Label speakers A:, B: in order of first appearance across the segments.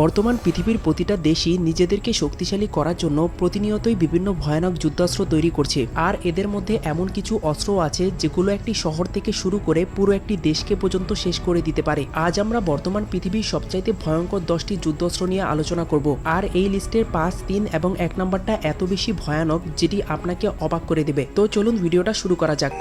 A: বর্তমান পৃথিবীর প্রতিটা দেশই নিজেদেরকে শক্তিশালী করার জন্য প্রতিনিয়তই বিভিন্ন ভয়ানক যুদ্ধাস্ত্র তৈরি করছে। আর এদের মধ্যে এমন কিছু অস্ত্র আছে, যেগুলো একটি শহর থেকে শুরু করে পুরো একটি দেশকে পর্যন্ত শেষ করে দিতে পারে। আজ আমরা বর্তমান পৃথিবীর সবচাইতে ভয়ঙ্কর দশটি যুদ্ধাস্ত্র নিয়ে আলোচনা করব। আর এই লিস্টের পাঁচ, তিন এবং এক নম্বরটা এত বেশি ভয়ানক, যেটি আপনাকে অবাক করে দেবে। তো চলুন ভিডিওটা শুরু করা যাক।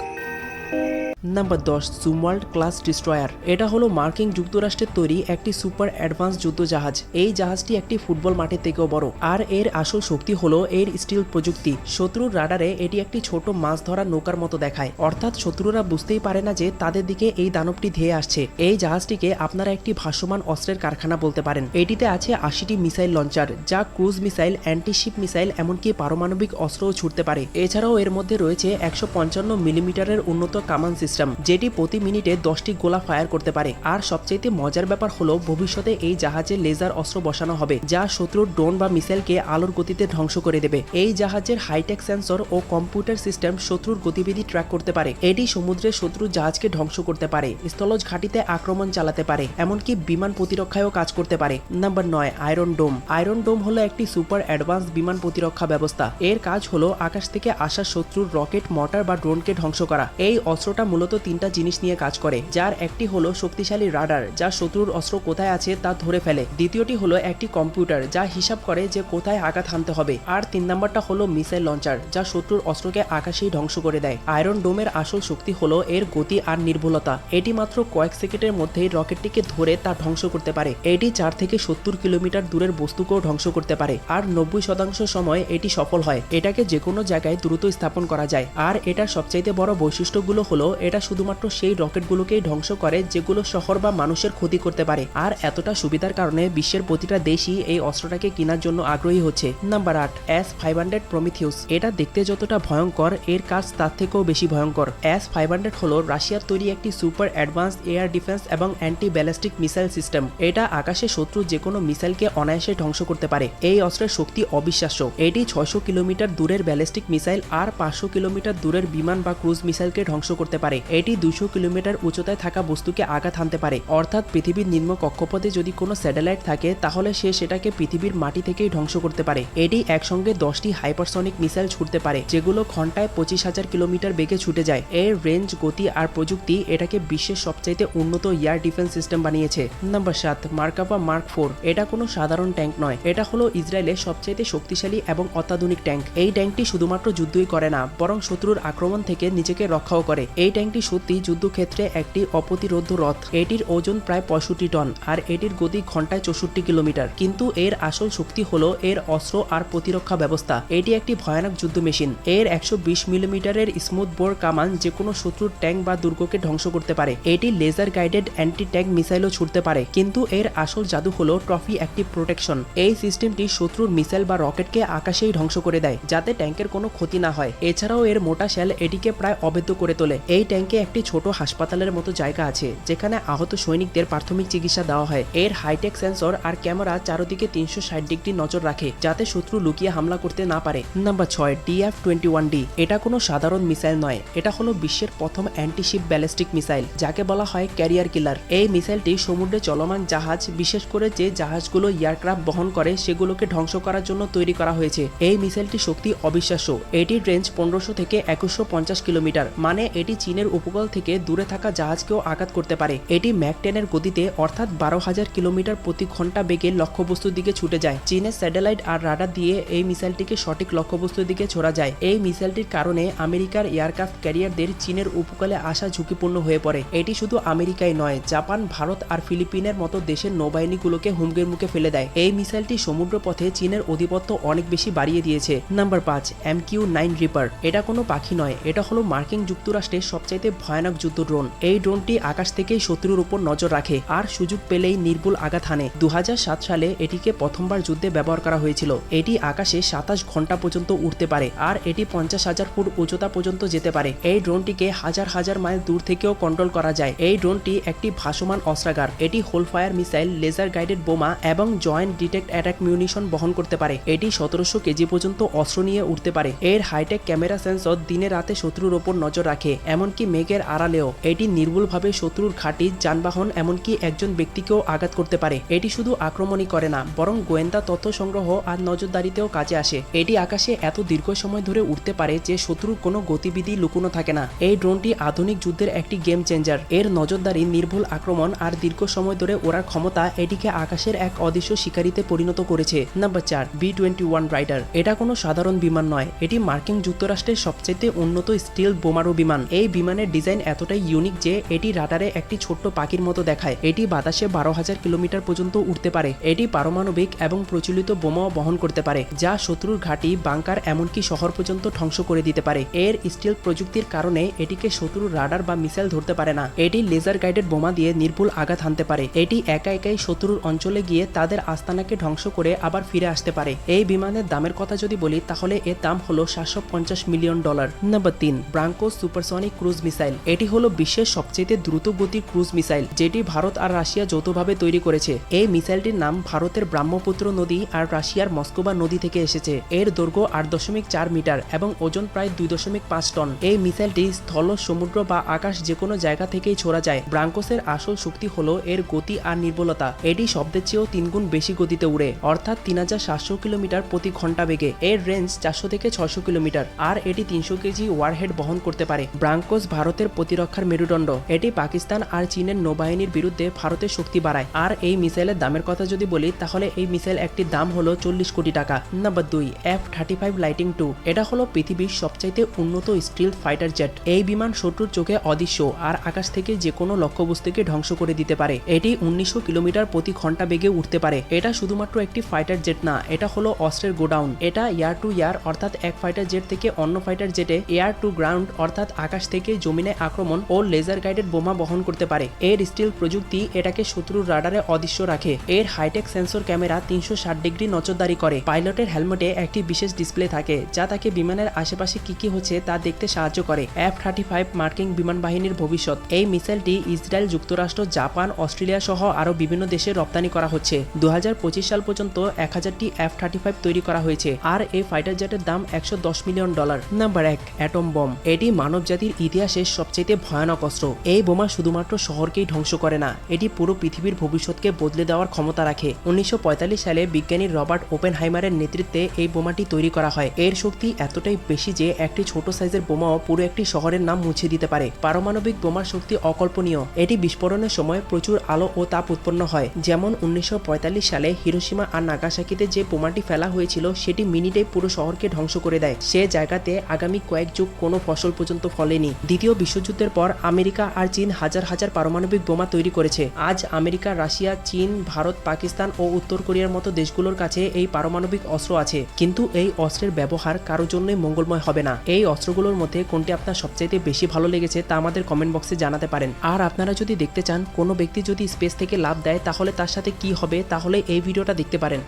A: নাম্বার দশ জুমওয়ার্ল্ড ক্লাস ডিস্ট্রয়ার এটা হলো মার্কিন যুক্তরাষ্ট্রের তৈরি একটি সুপার অ্যাডভান্স যুদ্ধ জাহাজ এই জাহাজটি একটি ফুটবল মাঠের থেকেও বড়। আর এর আসল শক্তি হলো এর স্টিল প্রযুক্তি। শত্রুর রাডারে এটি একটি ছোট মাছ ধরা নৌকার মতো দেখায়। অর্থাৎ শত্রুরা বুঝতেই পারে না যে তাদের দিকে এই দানবটি ধেয়ে আসছে। এই জাহাজটিকে আপনারা একটি ভাসমান অস্ত্রের কারখানা বলতে পারেন। এটিতে আছে আশিটি মিসাইল লঞ্চার, যা ক্রুজ মিসাইল, অ্যান্টিশিপ মিসাইল, এমনকি পারমাণবিক অস্ত্রও ছুটতে পারে। এছাড়াও এর মধ্যে রয়েছে একশো পঞ্চান্ন মিলিমিটারের উন্নত কামান সিস্টেম। যেটি প্রতি মিনিটে দশটি গোলা ফায়ার করতে পারে। আর সবচেয়ে মজার ব্যাপার হলো, ভবিষ্যতে এই জাহাজে লেজার অস্ত্র বসানো হবে, যা শত্রুর ড্রোন বা মিসাইলকে আলোর গতিতে ধ্বংস করে দেবে। এই জাহাজের হাইটেক সেন্সর ও কম্পিউটার সিস্টেম শত্রুর গতিবিধি ট্র্যাক করতে পারে। এটি সমুদ্রে শত্রুর জাহাজকে ধ্বংস করতে পারে, স্থলজ ঘাটিতে আক্রমণ চালাতে পারে, এমনকি বিমান প্রতিরক্ষায়ও কাজ করতে পারে। নাম্বার নয়, আয়রন ডোম। আয়রন ডোম হলো একটি সুপার অ্যাডভান্স বিমান প্রতিরক্ষা ব্যবস্থা। এর কাজ হলো, আকাশ থেকে আসা শত্রুর রকেট মটার বা ড্রোনকে ধ্বংস করা। এই অস্ত্রটা মূলত তিনটা জিনিস নিয়ে কাজ করে, যার একটি হলো শক্তিশালী রাডার, যা শত্রুর অস্ত্র কোথায় আছে তা ধরে ফেলে। দ্বিতীয়টি হলো একটি কম্পিউটার, যা হিসাব করে যে কোথায় আঘাত হানতে হবে। আর তিন নম্বরটা হলো মিসাইল লঞ্চার, যা শত্রুর অস্ত্রকে আকাশেই ধ্বংস করে দেয়। আয়রন ডোমের আসল শক্তি হলো এর গতি আর নির্ভুলতা। এটি মাত্র কয়েক সেকেন্ডের মধ্যেই রকেটটিকে ধরে তা ধ্বংস করতে পারে। এটি চার থেকে সত্তর কিলোমিটার দূরের বস্তুকেও ধ্বংস করতে পারে, আর নব্বই শতাংশ সময় এটি সফল হয়। এটাকে যে কোনো জায়গায় দ্রুত স্থাপন করা যায়। আর এটার সবচাইতে বড় বৈশিষ্ট্যগুলো হলো এটা শুধুমাত্র সেই রকেটগুলোকেই ধ্বংস করে যেগুলো শহর বা মানুষের ক্ষতি করতে পারে। আর এতটা সুবিধার কারণে বিশ্বের প্রতিটা দেশই এই অস্ত্রটাকে কেনার জন্য আগ্রহী হচ্ছে। নাম্বার আট এস ফাইভ হান্ড্রেড প্রমিথিউস এটা দেখতে যতটা ভয়ঙ্কর, এর কাজ তার থেকেও বেশি ভয়ঙ্কর। এস ফাইভ হান্ড্রেড হলো রাশিয়ার তৈরি একটি সুপার অ্যাডভান্স এয়ার ডিফেন্স এবং অ্যান্টি ব্যালিস্টিক মিসাইল সিস্টেম। এটা আকাশে শত্রু যে কোনো মিসাইলকে অনায়াসে ধ্বংস করতে পারে। এই অস্ত্রের শক্তি অবিশ্বাস্য। এটি ছয়শো কিলোমিটার দূরের ব্যালিস্টিক মিসাইল আর পাঁচশো কিলোমিটার দূরের বিমান বা ক্রুজ মিসাইলকে ধ্বংস করতে পারে। এটি দুশো কিলোমিটার উচ্চতায় থাকা বস্তুকে আঘাত হানতে পারে। অর্থাৎ পৃথিবীর নিম্ন কক্ষপথে যদি কোনো স্যাটেলাইট থাকে, তাহলে সে সেটাকে পৃথিবীর মাটি থেকেই ধ্বংস করতে পারে। এটি একসঙ্গে দশটি হাইপারসনিক মিসাইল ছুটতে পারে, যেগুলো ঘন্টায় পঁচিশ হাজার কিলোমিটার বেগে ছুটে যায়। এর রেঞ্জ, গতি আর প্রযুক্তি এটাকে বিশ্বের সবচাইতে উন্নত এয়ার ডিফেন্স সিস্টেম বানিয়েছে। নাম্বার সাত মার্কাপা মার্ক ফোর। এটা কোনো সাধারণ ট্যাঙ্ক নয়। এটা হলো ইসরায়েলের সবচাইতে শক্তিশালী এবং অত্যাধুনিক ট্যাঙ্ক। এই ট্যাঙ্কটি শুধুমাত্র যুদ্ধই করে না, বরং শত্রুর আক্রমণ থেকে নিজেকে রক্ষাও করে। এই ট্যাঙ্কটি সত্যি যুদ্ধক্ষেত্রে একটি অপ্রতিরোধ রথ। এটির ওজন প্রায় পঁয়ষট্টি টন আর এটির গতি ঘন্টায় চৌষট্টি কিলোমিটার। কিন্তু এর আসল শক্তি হলো এর অস্ত্র আর প্রতিরক্ষা ব্যবস্থা। এটি একটি ভয়ানক যুদ্ধ মেশিন। এর একশো বিশ মিলিমিটারের স্মুথ বোর কামান যে কোনো শত্রুর ট্যাঙ্ক বা দুর্গকে ধ্বংস করতে পারে। এটি লেজার গাইডেড অ্যান্টি ট্যাঙ্ক মিসাইলও ছুটতে পারে। কিন্তু এর আসল জাদু হলো ট্রফি অ্যাক্টিভ প্রোটেকশন। এই সিস্টেমটি শত্রুর মিসাইল বা রকেটকে আকাশেই ধ্বংস করে দেয়, যাতে ট্যাঙ্কের কোনো ক্ষতি না হয়। এছাড়াও এর মোটা শেল এটিকে প্রায় অবৈধ করে তোলে। এই ট্যাঙ্কে একটি ছোট হাসপাতালের মতো জায়গা আছে, যেখানে আহত সৈনিকদের প্রাথমিক চিকিৎসা দেওয়া হয়। এর হাইটেক সেন্সর আর ক্যামেরা চারদিকে তিনশো ষাট ডিগ্রি নজর রাখে, যাতে শত্রু লুকিয়ে হামলা করতে না পারে। নাম্বার ছয় ডিএফ টোয়েন্টি ওয়ান ডি, এটা কোনো সাধারণ মিসাইল নয়, এটা হলো বিশ্বের প্রথম অ্যান্টিশিপ ব্যালিস্টিক মিসাইল, যাকে বলা হয় ক্যারিয়ার কিলার। এই মিসাইলটি সমুদ্রে চলমান জাহাজ, বিশেষ করে যে জাহাজগুলো এয়ারক্রাফট বহন করে, সেগুলোকে ধ্বংস করার জন্য তৈরি করা হয়েছে। এই মিসাইলটির শক্তি অবিশ্বাস্য, এটির রেঞ্জ পনেরোশো থেকে একুশশো পঞ্চাশ কিলোমিটার মানে এটি চীনের উপকূল থেকে দূরে থাকা জাহাজকেও আঘাত করতে পারে। এটি ম্যাক টেনের গতিতে অর্থাৎ বারো হাজার কিলোমিটার প্রতি ঘণ্টা বেগে লক্ষ্যবস্তুর দিকে ছুটে যায়। চীনের স্যাটেলাইট আর রাডার দিয়ে এই মিসাইলটিকে সঠিক লক্ষ্যবস্তুর দিকে ছোড়া যায়। এই মিসাইলটির কারণে আমেরিকার এয়ারক্রাফট ক্যারিয়ারদের চীনের উপকূলে আসা ঝুঁকিপূর্ণ হয়ে পড়ে। এটি শুধু আমেরিকায় নয়, জাপান, ভারত আর ফিলিপিনের মতো দেশের নৌবাহিনীগুলোকে হুমকির মুখে ফেলে দেয়। এই মিসাইলটি সমুদ্র পথে চীনের আধিপত্য অনেক বেশি বাড়িয়ে দিয়েছে। নাম্বার পাঁচ এম কিউ নাইন রিপার। এটা কোনো পাখি নয়, এটা হলো মার্কিন যুক্তরাষ্ট্রের সবচাইতে ভয়ানক যুদ্ধ ড্রোন। এই ড্রোনটি আকাশ থেকেই শত্রুর উপর নজর রাখে আর সুযোগ পেলেই নির্ভুল আঘাত হানে। দুই হাজার সাত সালে এটিকে প্রথমবার যুদ্ধে ব্যবহার করা হয়েছিল। এটি আকাশে সাতাশ ঘণ্টা পর্যন্ত উঠতে পারে আর এটি পঞ্চাশ হাজার ফুট উচ্চতা পর্যন্ত যেতে পারে। এই ড্রোনটিকে হাজার হাজার মাইল দূর থেকেও কন্ট্রোল করা যায়। এই ড্রোনটি একটি ভাসমান অস্ত্রাগার। এটি Hellfire missile, laser guided বোমা এবং জয়েন্ট ডিটেক্ট অ্যাটাক মিউনিশন বহন করতে পারে। এটি সতেরোশো কেজি পর্যন্ত অস্ত্র নিয়ে উঠতে পারে। এর হাইটেক ক্যামেরা সেন্সর দিনে রাতে শত্রুর ওপর নজর রাখে, এমনকি এমনকি মেঘের আড়ালেও, এটি নির্ভুলভাবে শত্রুর ঘাঁটি যানবাহন এমনকি একজন ব্যক্তিকেও আঘাত করতে পারে। এটি শুধু আক্রমণই করে না, বরং গোয়েন্দা তথ্য সংগ্রহ আর নজরদারিতেও কাজে আসে। এটি আকাশে এত দীর্ঘ সময় ধরে উঠতে পারে যে শত্রুর কোনো গতিবিধি লুকোনো থাকে না। এই ড্রোনটি আধুনিক যুদ্ধের একটি গেম চেঞ্জার। এর নজরদারি, নির্ভুল আক্রমণ আর দীর্ঘ সময় ধরে ওড়ার ক্ষমতা এটিকে আকাশের এক অদৃশ্য শিকারিতে পরিণত করেছে। নাম্বার চার, বি টোয়েন্টি ওয়ান রাইডার। এটা কোনো সাধারণ বিমান নয়। এটি মার্কিন যুক্তরাষ্ট্রের সবচেয়ে উন্নত স্টিল বোমারু বিমান। এই বিমানের ডিজাইন এতটাই ইউনিক যে এটি রাডারে একটি ছোট্ট পাখির মতো দেখায়। এটি বাতাসে বারো হাজার কিলোমিটার পর্যন্ত উঠতে পারে। এটি পারমাণবিক এবং প্রচলিত বোমাও বহন করতে পারে, যা শত্রুর ঘাঁটি, বাংকার এমনকি শহর পর্যন্ত ধ্বংস করে দিতে পারে। এর স্টিল প্রযুক্তির কারণে এটিকে শত্রুর রাডার বা মিসাইল ধরতে পারে না। এটি লেজার গাইডেড বোমা দিয়ে নির্ভুল আঘাত হানতে পারে। এটি একা একাই শত্রুর অঞ্চলে গিয়ে তাদের আস্তানাকে ধ্বংস করে আবার ফিরে আসতে পারে। এই বিমানের দামের কথা যদি বলি, তাহলে এর দাম হলো সাতশো পঞ্চাশ মিলিয়ন ডলার। নাম্বার তিন, ব্রাঙ্কো সুপারসনিক ক্রুজ মিসাইল। এটি হলো বিশ্বের সবচেয়ে দ্রুত গতির ক্রুজ মিসাইল, যেটি ভারত আর রাশিয়া যৌথভাবে তৈরি করেছে। এই মিসাইলটির নাম ভারতের ব্রহ্মপুত্র নদী আর রাশিয়ার মস্কোবা নদী থেকে এসেছে। এর দৈর্ঘ্য আট দশমিক চার মিটার এবং ওজন প্রায় দুই দশমিক পাঁচ টন। এই মিসাইলটি স্থল, সমুদ্র বা আকাশ যে কোনো জায়গা থেকেই ছোড়া যায়। ব্রাঙ্কোসের আসল শক্তি হলো এর গতি আর নির্বলতা। এটি শব্দের চেয়েও তিনগুণ বেশি গতিতে উড়ে, অর্থাৎ তিন হাজার সাতশো কিলোমিটার প্রতি ঘণ্টা বেগে। এর রেঞ্জ চারশো থেকে ছয়শো কিলোমিটার, আর এটি তিনশো কেজি ওয়ারহেড বহন করতে পারে। ব্রাঙ্কোস ভারতের প্রতিরক্ষার মেরুদণ্ড। এটি পাকিস্তান আর চীনের নৌবাহিনীর বিরুদ্ধে ভারতের শক্তি বাড়ায়। আর এই মিসাইলের দামের কথা যদি বলি, তাহলে এই মিসাইল একটি দাম হলো চল্লিশ কোটি টাকা। নাম্বার দুই F thirty five lightning two. এটা হলো পৃথিবীর সবচাইতে উন্নত স্টিল ফাইটার জেট। এই বিমান শত্রুর চোখে অদৃশ্য আর আকাশ থেকে যে কোনো লক্ষ্যবস্তুকে ধ্বংস করে দিতে পারে। এটি উনিশশো কিলোমিটার প্রতি ঘণ্টা বেগে উঠতে পারে। এটা শুধুমাত্র একটি ফাইটার জেট না, এটা হলো অস্ত্রের গোডাউন। এটা এয়ার টু এয়ার, অর্থাৎ এক ফাইটার জেট থেকে অন্য ফাইটার জেটে এয়ার টু গ্রাউন্ড, অর্থাৎ আকাশ থেকে জমিনে আক্রমণ ও লেজার গাইডেড বোমা বহন করতে পারে। এর স্টিল প্রযুক্তি এটাকে শত্রুর রাডারে অদৃশ্য রাখে। এর হাইটেক সেন্সর ক্যামেরা তিনশো ষাট ডিগ্রি নজরদারি করে। পাইলটের হেলমেটে একটি বিশেষ ডিসপ্লে থাকে, যা তাকে বিমানের আশেপাশে কি কি হচ্ছে তা দেখতে সাহায্য করে। এফ থার্টি ফাইভ মার্কিং বিমান বাহিনীর ভবিষ্যৎ। এই মিসাইলটি ইসরায়েল, যুক্তরাষ্ট্র, জাপান, অস্ট্রেলিয়া সহ আরও বিভিন্ন দেশে রপ্তানি করা হচ্ছে। দু হাজার পঁচিশ সাল পর্যন্ত এক হাজারটি এফ থার্টি ফাইভ তৈরি করা হয়েছে, আর এই ফাইটার জেটের দাম একশো দশ মিলিয়ন ডলার। নাম্বার এক অ্যাটম বম এটি মানব জাতির ইতিহাসের সবচেয়ে ভয়ানক অস্ত্র। এই বোমা শুধুমাত্র শহরকেই ধ্বংস করে না, এটি পুরো পৃথিবীর ভবিষ্যৎকে বদলে দেওয়ার ক্ষমতা রাখে। উনিশশো পঁয়তাল্লিশ সালে বিজ্ঞানী রবার্ট ওপেন হাইমারের নেতৃত্বে এই বোমাটি তৈরি করা হয়। এর শক্তি এতটাই বেশি যে একটি ছোট সাইজের বোমাও পুরো একটি শহরের নাম মুছে দিতে পারে। পারমাণবিক বোমার শক্তি অকল্পনীয়। এটি বিস্ফোরণের সময় প্রচুর আলো ও তাপ উৎপন্ন হয়। যেমন উনিশশো পঁয়তাল্লিশ সালে হিরোসীমা আর নাগাসাকিতে যে বোমাটি ফেলা হয়েছিল, সেটি মিনিটে পুরো শহরকে ধ্বংস করে দেয়। সে জায়গাতে আগামী কয়েক যুগ কোনো ফসল পর্যন্ত ফলেনি। দ্বিতীয় বিশ্বযুদ্ধের পর আমেরিকা আর চীন হাজার হাজার পারমাণবিক বোমা তৈরি করেছে। আজ আমেরিকা, রাশিয়া, চীন, ভারত, পাকিস্তান ও উত্তর কোরিয়ার মতো দেশগুলোর কাছে এই পারমাণবিক অস্ত্র আছে। কিন্তু এই অস্ত্রের ব্যবহার কারোর জন্যই মঙ্গলময় হবে না। এই অস্ত্রগুলোর মধ্যে কোনটি আপনার সবচাইতে বেশি ভালো লেগেছে তা আমাদের কমেন্ট বক্সে জানাতে পারেন। আর আপনারা যদি দেখতে চান কোনো ব্যক্তি যদি স্পেস থেকে লাভ দেয় তাহলে তার সাথে কি হবে তাহলে এই ভিডিওটা দেখতে পারেন।